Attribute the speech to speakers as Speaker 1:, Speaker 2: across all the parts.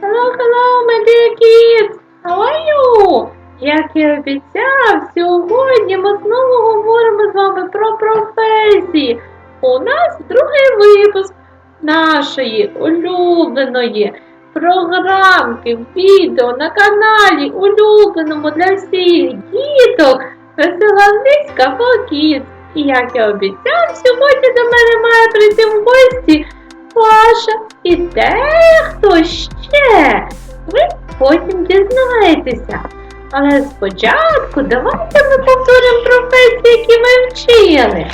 Speaker 1: Hello, hello, my dear kids! How are you? Як і обіцяв, сьогодні ми знову говоримо з вами про професії. У нас другий випуск нашої улюбленої програмки, відео на каналі, улюбленому для всіх діток Весела англійська for І як я обіцяв, сьогодні до мене має прийти в гості Паша і дехто ще. Ви потім дізнаєтеся. Але спочатку давайте ми повторимо професії, які ми вчили.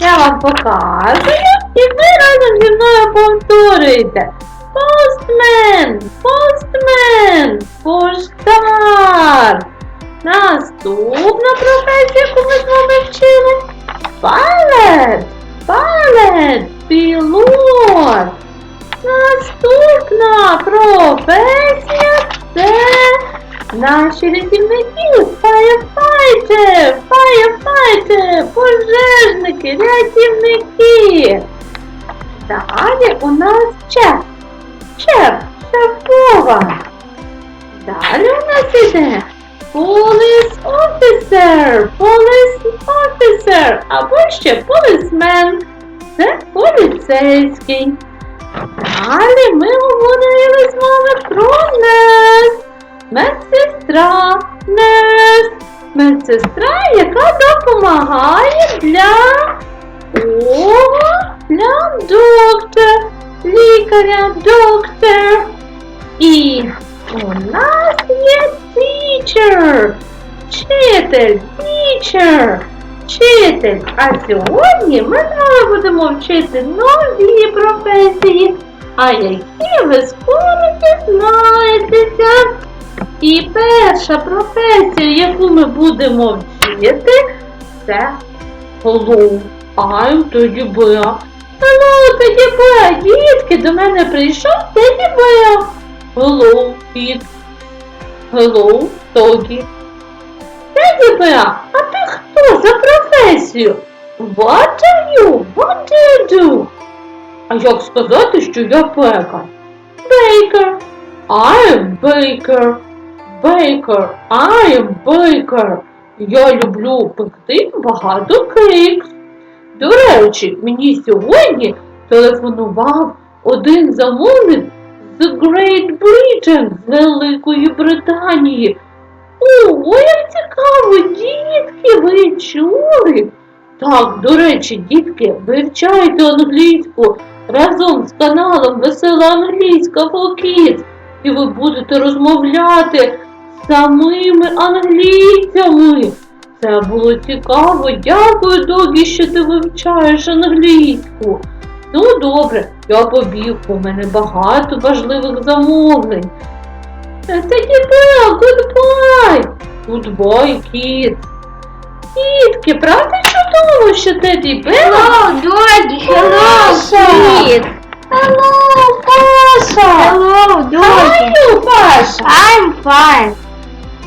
Speaker 1: Я вам показую, і ви разом зі мною повторюєте. Postman, postman, поштар. Наступна професія, яку ми з вами вчили. Pilot, pilot, пілот. Наступна професія це наші рятівники, firefighter, firefighter, пожежники, рятівники. Далі у нас чеф, шеф, шеф-повар. Далі у нас іде Police officer, police officer, або ще policeman. Це поліцейський. Далі ми говорили з вами про нес. Медсестра, нес. Медсестра, яка допомагає для кого? Для доктора, лікаря, доктор. І у нас є teacher, вчитель, teacher, вчитель. А сьогодні ми з вами будемо вчити нові професії, а які ви скоро дізнаєтеся. І перша професія, яку ми будемо вчити, це Hello, I'm Teddy Bear. Hello, Teddy Bear. Дітки, до мене прийшов Teddy Bear. Hello, kid. Hello, Тогі. Teddy Bear, а ти хто за професію? What are you? What do you do? А як сказати, що я пекар? Baker. I am baker. Baker. I am baker. Я люблю пекти багато кейкс. До речі, мені сьогодні телефонував один замовник з Great Britain, з Великої Британії. О, як цікаво, дітки, ви чули? Так, до речі, дітки, вивчайте англійську разом з каналом Весела Англійська for і ви будете розмовляти з самими англійцями. Це було цікаво. Дякую, Догі, що ти вивчаєш англійську. Ну, добре, я побіг, в мене багато важливих замовлень. Це дібел, goodbye! Goodbye, kids. Дітки, правда чудово, що Теді Бел?
Speaker 2: Hello, Doggy. Hello,
Speaker 1: Паша.
Speaker 2: Kid.
Speaker 1: Паша!
Speaker 2: Hello,
Speaker 1: are you, Паша?
Speaker 2: I'm fine.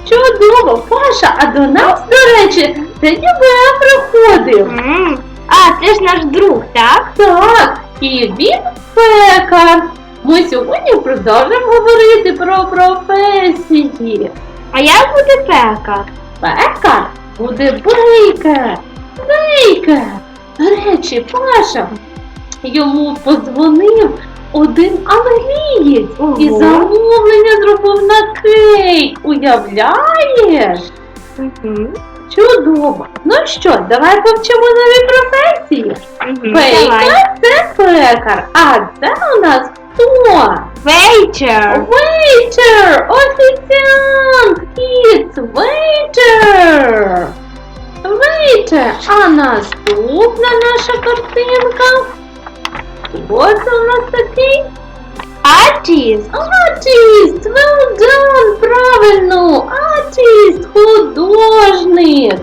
Speaker 1: Чудово, Паша, а до нас, до речі, Теді Бел приходив.
Speaker 2: М. А, це ж наш друг, так?
Speaker 1: Так, і він пекар. Ми сьогодні продовжимо говорити про професії.
Speaker 2: А як буде пекар?
Speaker 1: Пекар буде бейкер. Бейкер. До речі, Паша йому подзвонив один англієць
Speaker 2: Ого.
Speaker 1: і замовлення зробив на кейк. Уявляєш?
Speaker 2: Угу.
Speaker 1: Чудово. Ну що, давай повчимо нові професії. Бейкер це пекар, а це у нас хто?
Speaker 2: Вечер.
Speaker 1: Waiter! Офіціант! Kids! Waiter! Waiter! А наступна наша картинка. Ось у нас такий
Speaker 2: Артист.
Speaker 1: артист! Well done! Правильно! Артист! Художник!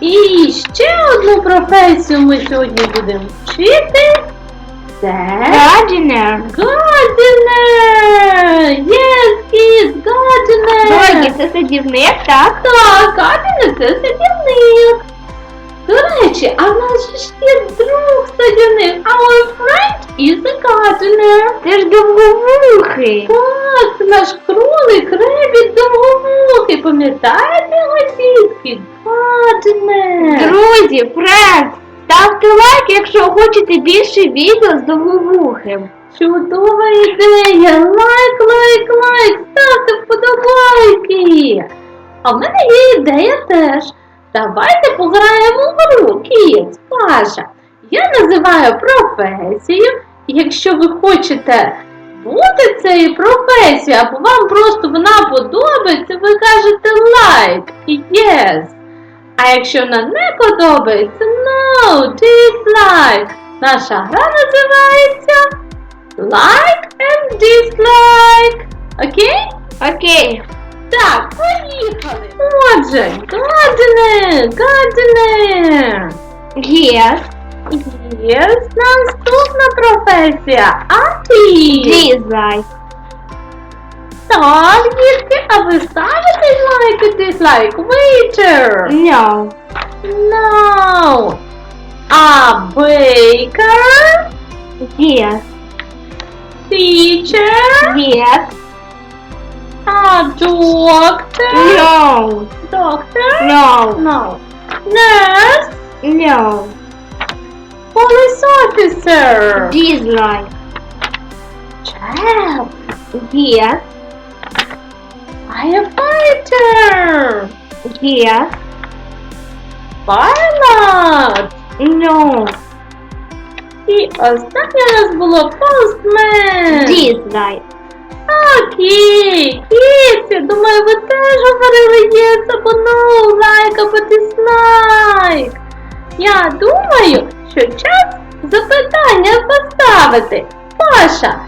Speaker 1: І ще одну професію ми сьогодні будемо вчити. Це
Speaker 2: Gardener.
Speaker 1: Gardener! Yes,
Speaker 2: це садівник, так?
Speaker 1: Так, gardener це садівник. До речі, а в нас же ж є друг садівник. Our friend is a gardener.
Speaker 2: Це ж довговухий.
Speaker 1: Так, руки, пам'ятаєте його дітки? Гадне!
Speaker 2: Друзі, френд, ставте лайк, якщо хочете більше відео з довговухим.
Speaker 1: Чудова ідея! Лайк, лайк, лайк! А в мене є ідея теж. Давайте пограємо в гру, Кіц, Паша. Я називаю професію. Якщо ви хочете бути цією професією, або вам просто вона подобається, ви кажете лайк і yes. А якщо вона не подобається, no, dislike. Наша гра називається Like and dislike. Окей?
Speaker 2: Окей.
Speaker 1: Так, поїхали. Отже, гадене, гадене.
Speaker 2: Yes.
Speaker 1: Є наступна професія. Артист.
Speaker 2: Dislike.
Speaker 1: Так, дітки, а ви ставите лайк і дизлайк? Waiter.
Speaker 2: No.
Speaker 1: No. А baker?
Speaker 2: Yes.
Speaker 1: Teacher?
Speaker 2: Yes.
Speaker 1: А doctor?
Speaker 2: No.
Speaker 1: Doctor?
Speaker 2: No.
Speaker 1: No. Nurse?
Speaker 2: No.
Speaker 1: Police officer?
Speaker 2: Dislike.
Speaker 1: Chef?
Speaker 2: Yes.
Speaker 1: Firefighter?
Speaker 2: Yes.
Speaker 1: Pilot?
Speaker 2: No.
Speaker 1: І останнє у нас було postman.
Speaker 2: Dislike.
Speaker 1: Окей, кіці, Що час запитання поставити. Паша,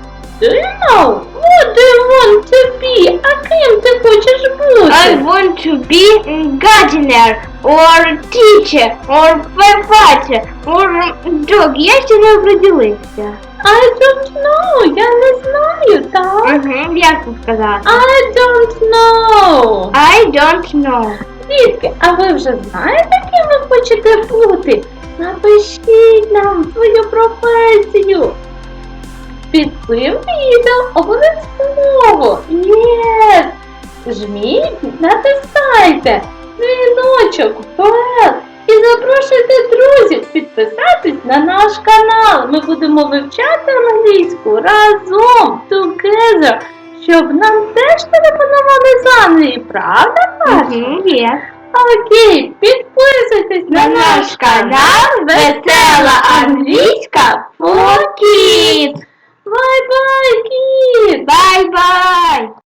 Speaker 1: do you know what do you want to be? А ким ти хочеш бути?
Speaker 2: I want to be gardener or teacher or firefighter or dog. Я ще не определився.
Speaker 1: I don't know, я не знаю, так?
Speaker 2: Угу, як це сказати?
Speaker 1: I don't know.
Speaker 2: I don't know.
Speaker 1: Дітки, а ви вже знаєте, ким ви хочете бути? Напишіть нам свою професію. Під цим відео обов'язково. Yes! Жміть, натискайте дзвіночок, бел і запрошуйте друзів підписатись на наш канал. Ми будемо вивчати англійську разом, together, щоб нам теж телефонували з Англії, правда, Паша?
Speaker 2: Є.
Speaker 1: Окей, підписуйтесь на наш канал Весела Англійська Фокіт! Бай-бай, кіт!
Speaker 2: Bye.